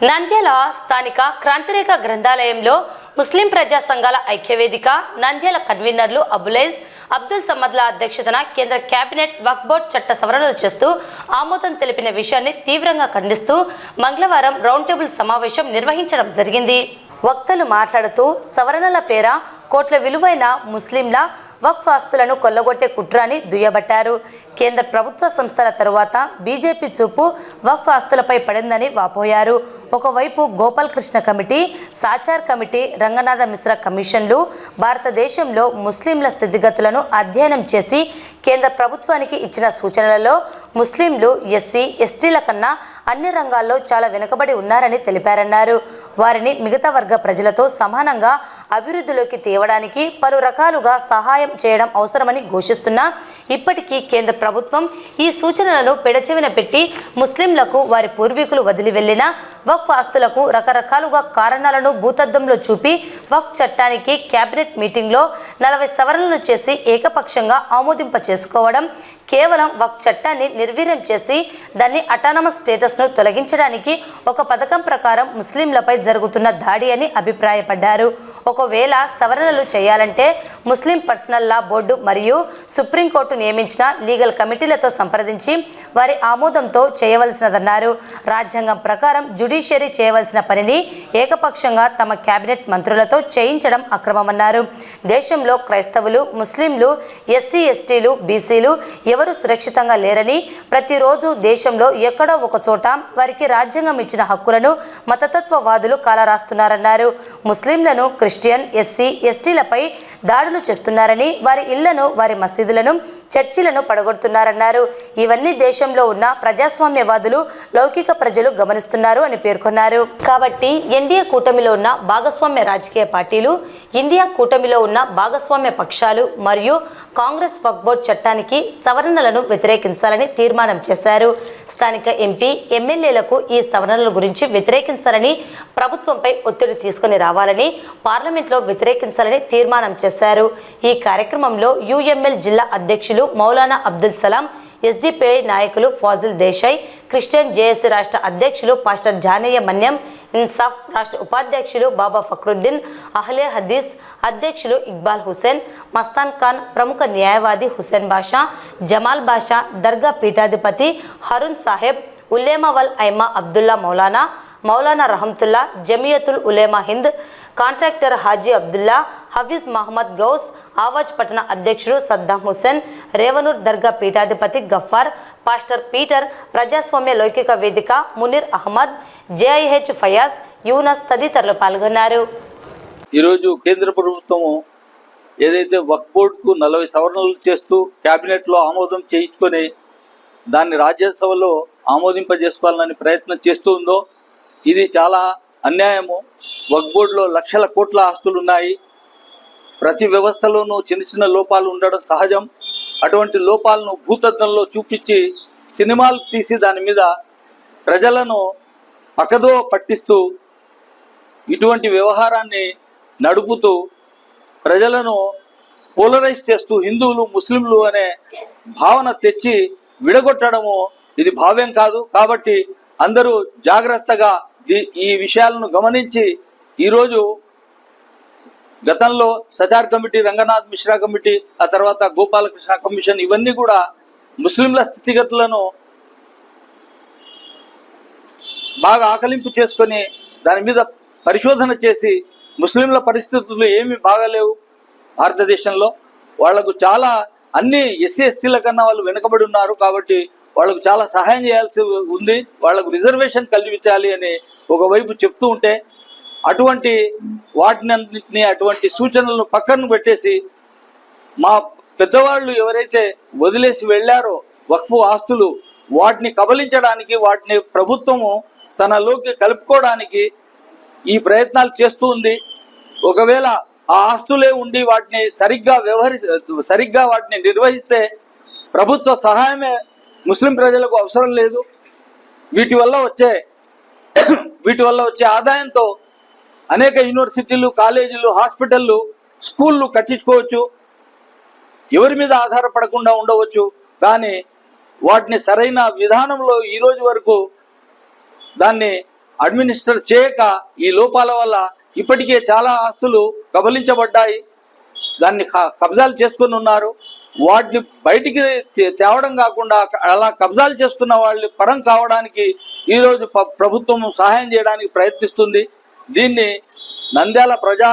నంద్యాల స్థానిక క్రాంతిరేఖ గ్రంథాలయంలో ముస్లిం ప్రజా సంఘాల ఐక్యవేదిక నంద్యాల కన్వీనర్లు అబులైజ్ అబ్దుల్ సమద్ల అధ్యక్షతన కేంద్ర కేబినెట్ వక్బోర్డ్ చట్ట సవరణలు చేస్తూ ఆమోదం తెలిపిన విషయాన్ని తీవ్రంగా ఖండిస్తూ మంగళవారం రౌండ్ టేబుల్ సమావేశం నిర్వహించడం జరిగింది. వక్తలు మాట్లాడుతూ సవరణల పేర కోట్ల విలువైన ముస్లింల వక్ఫ్ ఆస్తులను కొల్లగొట్టే కుట్రాని దుయ్యబట్టారు. కేంద్ర ప్రభుత్వ సంస్థల తరువాత బీజేపీ చూపు వక్ఫ్ ఆస్తులపై పడిందని వాపోయారు. ఒకవైపు గోపాల్ కృష్ణ కమిటీ సాచార్ కమిటీ రంగనాథ మిశ్రా కమిషన్లు భారతదేశంలో ముస్లింల స్థితిగతులను అధ్యయనం చేసి కేంద్ర ప్రభుత్వానికి ఇచ్చిన సూచనలలో ముస్లింలు ఎస్సీ ఎస్టీల కన్నా అన్ని రంగాల్లో చాలా వెనుకబడి ఉన్నారని తెలిపారన్నారు. వారిని మిగతా వర్గ ప్రజలతో సమానంగా అభివృద్ధిలోకి తేవడానికి పలు రకాలుగా సహాయ చేయడం అవసరమని ఘోషిస్తున్నా ఇప్పటికీ కేంద్ర ప్రభుత్వం ఈ సూచనలను పెడచెవిన పెట్టి ముస్లింలకు వారి పూర్వీకులు వదిలి వెళ్ళిన వక్ఫ్ ఆస్తులకు రకరకాలుగా కారణాలను భూతద్దంలో చూపి వక్ఫ్ చట్టానికి కేబినెట్ మీటింగ్లో నలభై సవరణలు చేసి ఏకపక్షంగా ఆమోదింప చేసుకోవడం కేవలం వక్ చట్టాన్ని నిర్వీర్యం చేసి దాన్ని అటానమస్ స్టేటస్ను తొలగించడానికి ఒక పథకం ప్రకారం ముస్లింలపై జరుగుతున్న దాడి అని అభిప్రాయపడ్డారు. ఒకవేళ సవరణలు చేయాలంటే ముస్లిం పర్సనల్ లా బోర్డు మరియు సుప్రీంకోర్టు నియమించిన లీగల్ కమిటీలతో సంప్రదించి వారి ఆమోదంతో చేయవలసినదన్నారు. రాజ్యాంగం ప్రకారం జుడి జ్యుడిషియరీ చేయవలసిన పనిని ఏకపక్షంగా తమ కేబినెట్ మంత్రులతో చేయించడం అక్రమమన్నారు. దేశంలో క్రైస్తవులు ముస్లింలు ఎస్సీ ఎస్టీలు బీసీలు ఎవరు సురక్షితంగా లేరని ప్రతిరోజు దేశంలో ఎక్కడో ఒక చోట వారికి రాజ్యాంగం ఇచ్చిన హక్కులను మతతత్వవాదులు కాలరాస్తున్నారన్నారు. ముస్లింలను క్రిస్టియన్ ఎస్సీ ఎస్టీలపై దాడులు చేస్తున్నారని వారి ఇళ్ళను వారి మసీదులను చర్చిలను పడగొడుతున్నారన్నారు. ఇవన్నీ దేశంలో ఉన్న ప్రజాస్వామ్యవాదులు లౌకిక ప్రజలు గమనిస్తున్నారు అని పేర్కొన్నారు. కాబట్టి ఎన్డీఏ కూటమిలో ఉన్న భాగస్వామ్య రాజకీయ పార్టీలు ఇండియా కూటమిలో ఉన్న భాగస్వామ్య పక్షాలు మరియు కాంగ్రెస్ వక్బోర్డ్ చట్టానికి సవరణలను వ్యతిరేకించాలని తీర్మానం చేశారు. స్థానిక ఎంపీ ఎమ్మెల్యేలకు ఈ సవరణల గురించి వ్యతిరేకించాలని ప్రభుత్వంపై ఒత్తిడి తీసుకుని రావాలని పార్లమెంట్లో వ్యతిరేకించాలని తీర్మానం చేశారు. ఈ కార్యక్రమంలో యుఎంఎల్ జిల్లా అధ్యక్షులు మౌలానా అబ్దుల్ సలాం ఎస్డిపిఐ నాయకులు ఫాజిల్ దేశాయ్ క్రిస్టియన్ జేఏసీ రాష్ట్ర అధ్యక్షులు పాస్టర్ జానయ్య మన్యం ఇన్సాఫ్ రాష్ట్ర ఉపాధ్యక్షులు బాబా ఫక్రుద్దీన్ అహ్లే హదీస్ అధ్యక్షులు ఇక్బాల్ హుసేన్ మస్తాన్ ఖాన్ ప్రముఖ న్యాయవాది హుసేన్ బాషా జమాల్ బాషా దర్గా పీఠాధిపతి హరుణ్ సాహెబ్ ఉల్లేమావల్ ఐమా అబ్దుల్లా మౌలానా మౌలానా రహమ్తుల్లా జమియతుల్ ఉలేమా హింద్ కాంట్రాక్టర్ హాజీ అబ్దుల్లా హఫీజ్ మహమ్మద్ గౌస్ ఆవాజ్ పట్టణ అధ్యక్షుడు సద్దాం హుస్సేన్ రేవనూర్ దర్గా పీఠాధిపతి గఫార్ పాస్టర్ పీటర్ ప్రజాస్వామ్య లౌకిక వేదిక మునీర్ అహ్మద్ జేఐహెచ్ ఫయాజ్ యూనస్ తదితరులు పాల్గొన్నారు. ఈరోజు కేంద్ర ప్రభుత్వము ఏదైతే వక్ బోర్డుకు నలభై సవరణలు చేస్తూ క్యాబినెట్లో ఆమోదం చేయించుకొని దాన్ని రాజ్యసభలో ఆమోదింపజేసుకోవాలని ప్రయత్నం చేస్తుందో ఇది చాలా అన్యాయము. వక్ బోర్డులో లక్షల కోట్ల ఆస్తులు ఉన్నాయి ప్రతి వ్యవస్థలోనూ చిన్న చిన్న లోపాలు ఉండడం సహజం. అటువంటి లోపాలను భూతద్దంలో చూపించి సినిమాలు తీసి దాని మీద ప్రజలను పక్కదో పట్టిస్తూ ఇటువంటి వ్యవహారాన్ని నడుపుతూ ప్రజలను పోలరైజ్ చేస్తూ హిందువులు ముస్లింలు అనే భావన తెచ్చి విడగొట్టడము ఇది భావ్యం కాదు. కాబట్టి అందరూ జాగ్రత్తగా ఈ- ఈ విషయాలను గమనించి ఈరోజు గతంలో సచార్ కమిటీ రంగనాథ్ మిశ్రా కమిటీ ఆ తర్వాత గోపాలకృష్ణ కమిషన్ ఇవన్నీ కూడా ముస్లింల స్థితిగతులను బాగా ఆకలింపు చేసుకొని దాని మీద పరిశోధన చేసి ముస్లింల పరిస్థితులు ఏమీ బాగాలేవు భారతదేశంలో. వాళ్ళకు చాలా అన్ని ఎస్సీ ఎస్టీల కన్నా వాళ్ళు వెనుకబడి ఉన్నారు కాబట్టి వాళ్ళకు చాలా సహాయం చేయాల్సి ఉంది. వాళ్ళకు రిజర్వేషన్ కల్పించాలి అని ఒకవైపు చెప్తూ ఉంటే అటువంటి వాటిని అటువంటి సూచనలను పక్కన పెట్టేసి మా పెద్దవాళ్ళు ఎవరైతే వదిలేసి వెళ్ళారో వక్ఫు ఆస్తులు వాటిని కబలించడానికి వాటిని ప్రభుత్వము తనలోకి కలుపుకోవడానికి ఈ ప్రయత్నాలు చేస్తూ ఉంది. ఒకవేళ ఆ ఆస్తులే ఉండి వాటిని సరిగ్గా వ్యవహరి సరిగ్గా వాటిని నిర్వహిస్తే ప్రభుత్వ సహాయమే ముస్లిం ప్రజలకు అవసరం లేదు. వీటి వల్ల వచ్చే వీటి వల్ల వచ్చే ఆదాయంతో అనేక యూనివర్సిటీలు కాలేజీలు హాస్పిటళ్ళు స్కూళ్ళు కట్టించుకోవచ్చు. ఎవరి మీద ఆధారపడకుండా ఉండవచ్చు. కానీ వాటిని సరైన విధానంలో ఈ రోజు వరకు దాన్ని అడ్మినిస్టర్ చేయక ఈ లోపాల వల్ల ఇప్పటికే చాలా ఆస్తులు కబలించబడ్డాయి. దాన్ని క- కబ్జాలు చేసుకుని ఉన్నారు. వాటిని బయటికి తే- తేవడం కాకుండా అలా కబ్జాలు చేసుకున్న వాళ్ళు పరం కావడానికి ఈరోజు ప్రభుత్వం సహాయం చేయడానికి ప్రయత్నిస్తుంది. దీన్ని నంద్యాల ప్రజా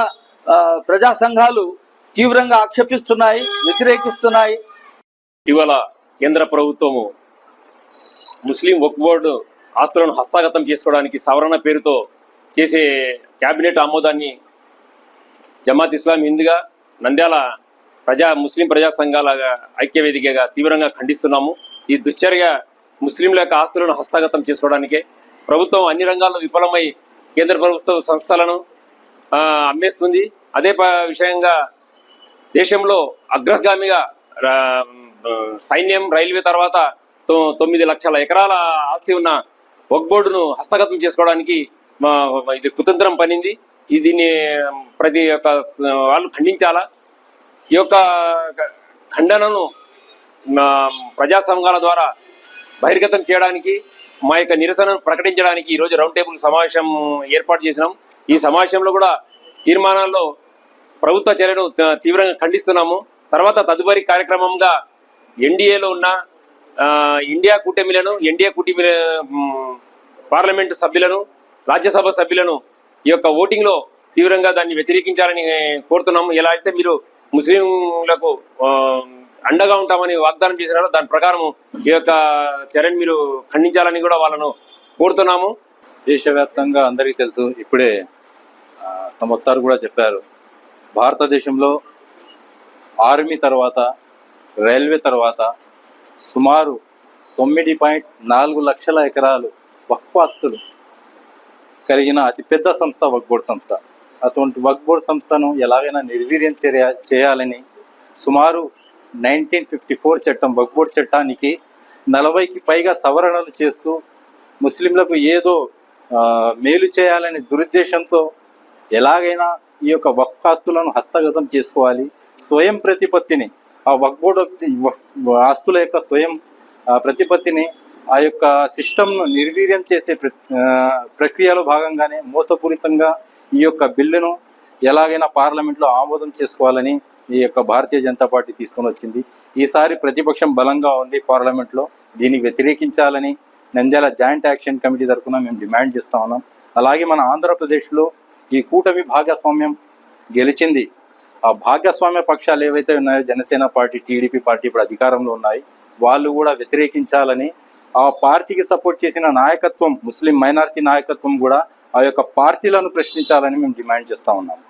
ప్రజా సంఘాలు తీవ్రంగా ఆక్షేపిస్తున్నాయి వ్యతిరేకిస్తున్నాయి. ఇటీవల కేంద్ర ప్రభుత్వము ముస్లిం వక్ బోర్డు ఆస్తులను హస్తాగతం చేసుకోవడానికి సవరణ పేరుతో చేసే కేబినెట్ ఆమోదాన్ని జమాత్ ఇస్లాం హిందుగా నంద్యాల ప్రజా ముస్లిం ప్రజా సంఘాల ఐక్యవేదికగా తీవ్రంగా ఖండిస్తున్నాము. ఈ దుశ్చర్య ముస్లింల యొక్క ఆస్తులను హస్తగతం చేసుకోవడానికే ప్రభుత్వం అన్ని రంగాల్లో విఫలమై కేంద్ర ప్రభుత్వ సంస్థలను అమ్మేస్తుంది. అదే ప- విషయంగా దేశంలో అగ్రగామిగా సైన్యం రైల్వే తర్వాత తొమ్మిది లక్షల ఎకరాల ఆస్తి ఉన్న వక్ బోర్డును హస్తగతం చేసుకోవడానికి మా- ఇది కుతంత్రం పనింది. దీన్ని ప్రతి ఒక్క వాళ్ళు ఖండించాలా? ఈ యొక్క ఖండనను ప్రజా సంఘాల ద్వారా బహిర్గతం చేయడానికి మా యొక్క నిరసనను ప్రకటించడానికి ఈరోజు రౌండ్ టేబుల్ సమావేశం ఏర్పాటు చేసినాం. ఈ సమావేశంలో కూడా తీర్మానాల్లో ప్రభుత్వ చర్యను తీవ్రంగా ఖండిస్తున్నాము. తర్వాత తదుపరి కార్యక్రమంగా ఎన్డీఏలో ఉన్న ఇండియా కూటమిలను ఎన్డీఏ కూటమి పార్లమెంటు సభ్యులను రాజ్యసభ సభ్యులను ఈ యొక్క ఓటింగ్లో తీవ్రంగా దాన్ని వ్యతిరేకించాలని కోరుతున్నాము. ఎలా అయితే మీరు ముస్లింలకు అండగా ఉంటామని వాగ్దానం చేసినారో దాని ప్రకారం ఈ యొక్క చర్యను మీరు ఖండించాలని కూడా వాళ్ళను కోరుతున్నాము. దేశవ్యాప్తంగా అందరికీ తెలుసు ఇప్పుడే సంవత్సరాలు కూడా చెప్పారు. భారతదేశంలో ఆర్మీ తర్వాత రైల్వే తర్వాత సుమారు తొమ్మిది పాయింట్ నాలుగు లక్షల ఎకరాలు వక్ఫాస్తులు కలిగిన అతిపెద్ద సంస్థ వక్ బోర్డ్ సంస్థ. అటువంటి వక్ బోర్డ్ సంస్థను ఎలాగైనా నిర్వీర్యం చేయాలని సుమారు నైన్టీన్ ఫిఫ్టీ ఫోర్ చట్టం వక్బోర్డ్ చట్టానికి నలభైకి పైగా సవరణలు చేస్తూ ముస్లింలకు ఏదో మేలు చేయాలనే దురుద్దేశంతో ఎలాగైనా ఈ యొక్క వక్ఫాస్తులను హస్తగతం చేసుకోవాలి. స్వయం ప్రతిపత్తిని ఆ వక్బోర్డ్ వఫ్- ఆస్తుల యొక్క స్వయం ప్రతిపత్తిని ఆ యొక్క సిస్టమ్ను నిర్వీర్యం చేసే ప్ర- ప్రక్రియలో భాగంగానే మోసపూరితంగా ఈ యొక్క బిల్లును ఎలాగైనా పార్లమెంట్లో ఆమోదం చేసుకోవాలని ఈ యొక్క భారతీయ జనతా పార్టీ తీసుకొని వచ్చింది. ఈసారి ప్రతిపక్షం బలంగా ఉంది పార్లమెంట్లో దీన్ని వ్యతిరేకించాలని నంద్యాల జాయింట్ యాక్షన్ కమిటీ తరఫున మేము డిమాండ్ చేస్తా ఉన్నాం. అలాగే మన ఆంధ్రప్రదేశ్లో ఈ కూటమి భాగస్వామ్యం గెలిచింది. ఆ భాగస్వామ్య పక్షాలు ఏవైతే ఉన్నాయో జనసేన పార్టీ టీడీపీ పార్టీ ఇప్పుడు అధికారంలో ఉన్నాయి. వాళ్ళు కూడా వ్యతిరేకించాలని ఆ పార్టీకి సపోర్ట్ చేసిన నాయకత్వం ముస్లిం మైనారిటీ నాయకత్వం కూడా ఆ యొక్క పార్టీలను ప్రశ్నించాలని మేము డిమాండ్ చేస్తూ ఉన్నాం.